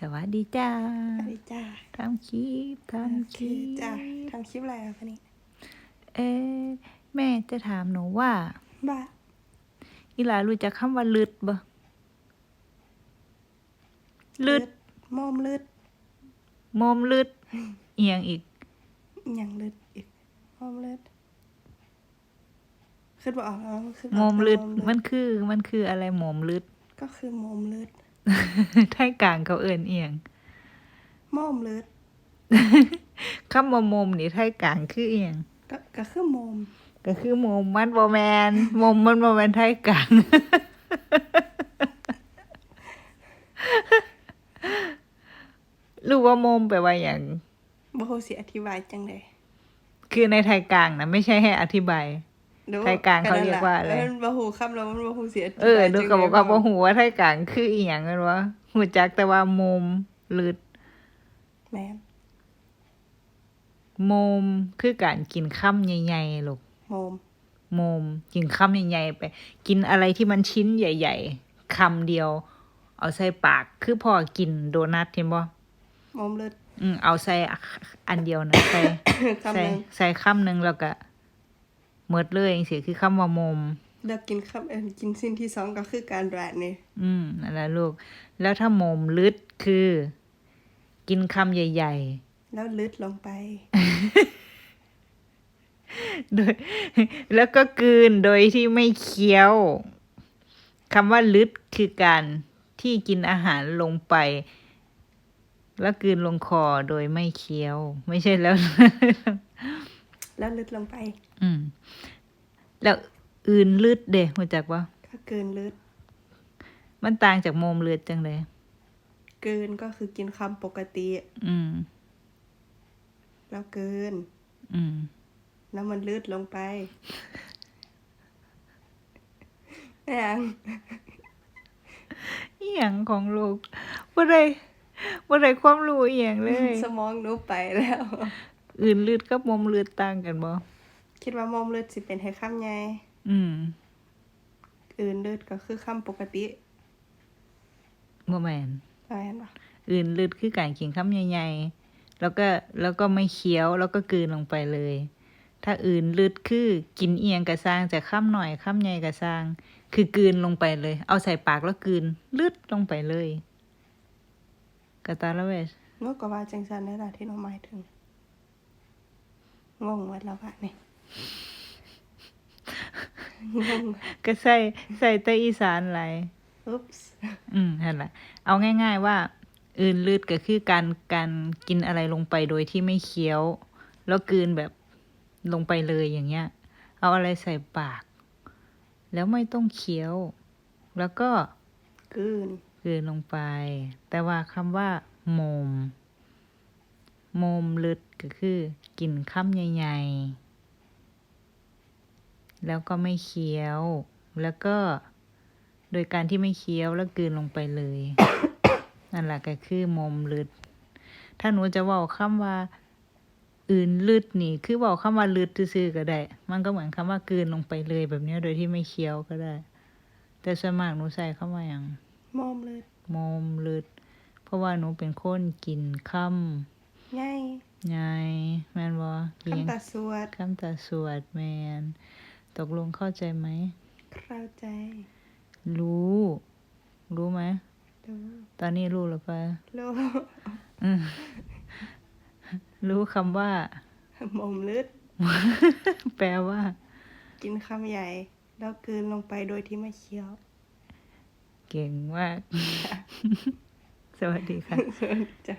สวัสดีจ้าสวัสดีจ้าทำคลิปทำคลิปจ้าทำคลิปอะไรอะพันนี้เอ๊ะแม่จะถามหนูว่าบ้าอีหลารู้จักคำว่าลึดบ่ลึดมอมลืดมอมลึดเอียงอีกอหย่างลืดอีกมอมลืดขึ้นบ่ออกแล้วขึ้นมอมลึดมมันคือ มันคืออะไรมอมลึดก็คือมอมลืด ไทยกลางเขาเอิ้นเอียงมอมลืดคำว่ามอมนี่ไทยกลางคือเอียงก็ก็คือมอมก็คือมอมมันบ่แมนมอมมันบ่แมนไทยกลางรู้ว่ามอมแปลว่าอย่างบ่ฮู้สิอธิบายจังได๋คือในไทยกลางนะไม่ใช่ให้อธิบาย ไทยกลางเขาเรียกว่าอะไรมันบ่ฮู้คำแล้วมันบ่ฮู้สิอธิบายเออดูก็บอกว่าจังใดบ่ฮู้ว่าไทยกลางคืออีหยังกันวะฮู้จักแต่ว่าโมมลึดแม่นโมมคือการกินข้ำใหญ่ๆลูกมอมโมมกินข้ำใหญ่ๆไป กินอะไรที่มันชิ้นใหญ่ ๆคำเดียว เอาใส่ปากคือพอกินโดนัทเห็นบ่มอมลืดอืมเอาใส่อันเดียวนะใส่คำใส่หนึงใส่คำหนึงแล้วก็ หมดเลยจังซี่คือคำว่าโมม แล้วกินคำเอ็นกินสิ้นที่สองก็คือการแรดนี่อืมนั่นแหละลูก แล้วถ้าโมมลึดคือ กินคำใหญ่แล้วลึดลงไปๆโดยแล้วก็กลืนโดยที่ไม่เคี้ยวคำว่าลึดคือการที่กินอาหารลงไป แล้วกลืนลงคอโดยไม่เคี้ยว ไม่ใช่แล้ว แล้วลึดลงไป อืม แล้วอื่นลึดเด้หัวจักว่าก็เกินลึดมันต่างจากโมมลึดจังเลยเกินก็คือกินคำปกติ อืม แล้วเกิน อืม แล้วมันลืดลงไปแม่งอีหยังของลูกบ่ได้บ่ได้ความรู้อีหยังเลย สมองหนูไปแล้ว อื่นลืดกับมอมลืดต่างกันบ่ คิดว่ามอมลืดสิเป็นให้คำใหญ่อืม อื่นลืดก็คือคำปกติบ่แม่นอะไรเห็นปะอื่นลืดคือการกินคำใหญ่ๆแล้วก็แล้วก็ไม่เคี้ยวแล้วก็กลืนลงไปเลย ถ้าอื่นลืดคือกินเอียงกระซางจะข้ามหน่อยข้ามใหญ่กระซาง คือกลืนลงไปเลย เอาใส่ปากแล้วกลืนลืดลงไปเลยกะตาละเวชหนูก็ว่าจังสันนี่แหละที่หนูหมายถึงงงหมดแล้วปะนี่ งงก็ใส่ใส่แต่อีสานหลายอุ๊ปส์อืมนั่นแหละเอาง่าย ๆ ว่า อื่นลืดก็คือการการกินอะไรลงไปโดยที่ไม่เคี้ยว แล้วกลืนแบบลงไปเลยอย่างเงี้ย เอาอะไรใส่ปาก แล้วไม่ต้องเคี้ยว แล้วก็ กลืนกลืนลงไป แต่ว่าคำว่าโมมโมมลึดก็คือ กินคำใหญ่ๆ แล้วก็ไม่เคี้ยว แล้วก็โดยการที่ไม่เคี้ยวแล้วกลืนลงไปเลย นั่นแหละก็คือมมลึด ถ้าหนูจะเว่าคำว่า อื่นลึดนี่ คือเว่าคำว่าลึดซื่อๆก็ได้ มันก็เหมือนคำว่ากลืนลงไปเลยแบบเนี้ยโดยที่ไม่เคี้ยวก็ได้ แต่ส่วนมากหนูใส่คำว่าอย่างมอมลืดมมลึด เพราะว่าหนูเป็นคนกินคง่ายำไงแม่นบ่เลี้ยงคำตัดสวดคำตาสวดแมน ตกลงเข้าใจไหม เข้าใจ รู้ รู้ไหมดูตอนนี้รู้แล้วปะโลอืมรู้คำว่ามอมลืดแปลว่า กินคำใหญ่ แล้วกลืนลงไปโดยที่ไม่เคี้ยว เก่งมาก สวัสดีค่ะจ้ะ